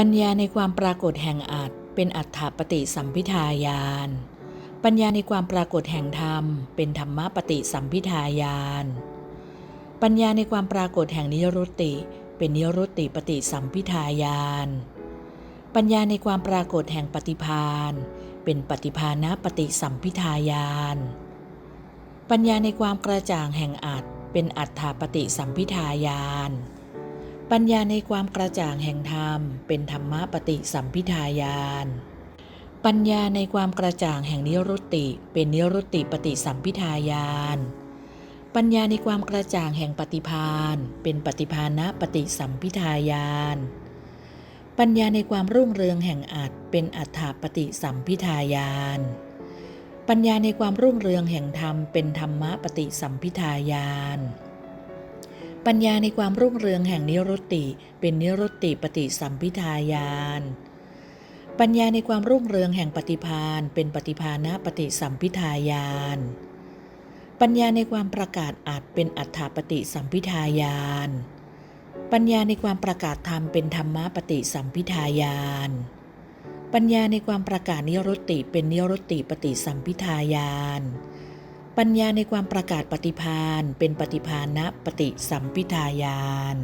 ปัญญาในความปรากฏแห่งอัตเป็นอัฏฐปฏิสัมพิทายาน ปัญญาในความปรากฏแห่งธรรม เป็นธรรมปฏิสัมพิทายาน ปัญญาในความปรากฏแห่งนิรุตติ เป็นนิรุตติปฏิสัมพิทายาน ปัญญาในความปรากฏแห่งปฏิพานเป็นปฏิภาณปฏิสัมพิทายาน ปัญญาในความกระจ่างแห่งอัตเป็นอัฏฐปฏิสัมพิทายาน ปัญญาในความกระจ่างแห่งธรรม เป็นธรรมะปฏิสัมพิทายาน ปัญญาในความกระจ่างแห่งนิรุตติ เป็นนิรุตติปฏิสัมพิทายาน ปัญญาในความกระจ่างแห่งปฏิพานเป็นปฏิภาณปฏิสัมพิทายาน ปัญญาในความรุ่งเรืองแห่งอัตเป็นอัฏฐปฏิสัมพิทายาน ปัญญาในความรุ่งเรืองแห่งธรรมเป็นธรรมะปฏิสัมพิทายาน ปัญญาในความรุ่งเรืองแห่งนิรุตติ เป็นนิรุตติปฏิสัมพิทายาน ปัญญาในความรุ่งเรืองแห่งปฏิพานเป็นปฏิภาณปฏิสัมพิทายาน ปัญญาในความประกาศอัตเป็นอัฏฐปฏิสัมพิทายาน ปัญญาในความประกาศธรรมเป็นธรรมปฏิสัมพิทายาน ปัญญาในความประกาศนิรุตติเป็นนิรุตติปฏิสัมพิทายาน ปัญญาในความประกาศปฏิพานเป็นปฏิพานณปฏิสัมพิทายาน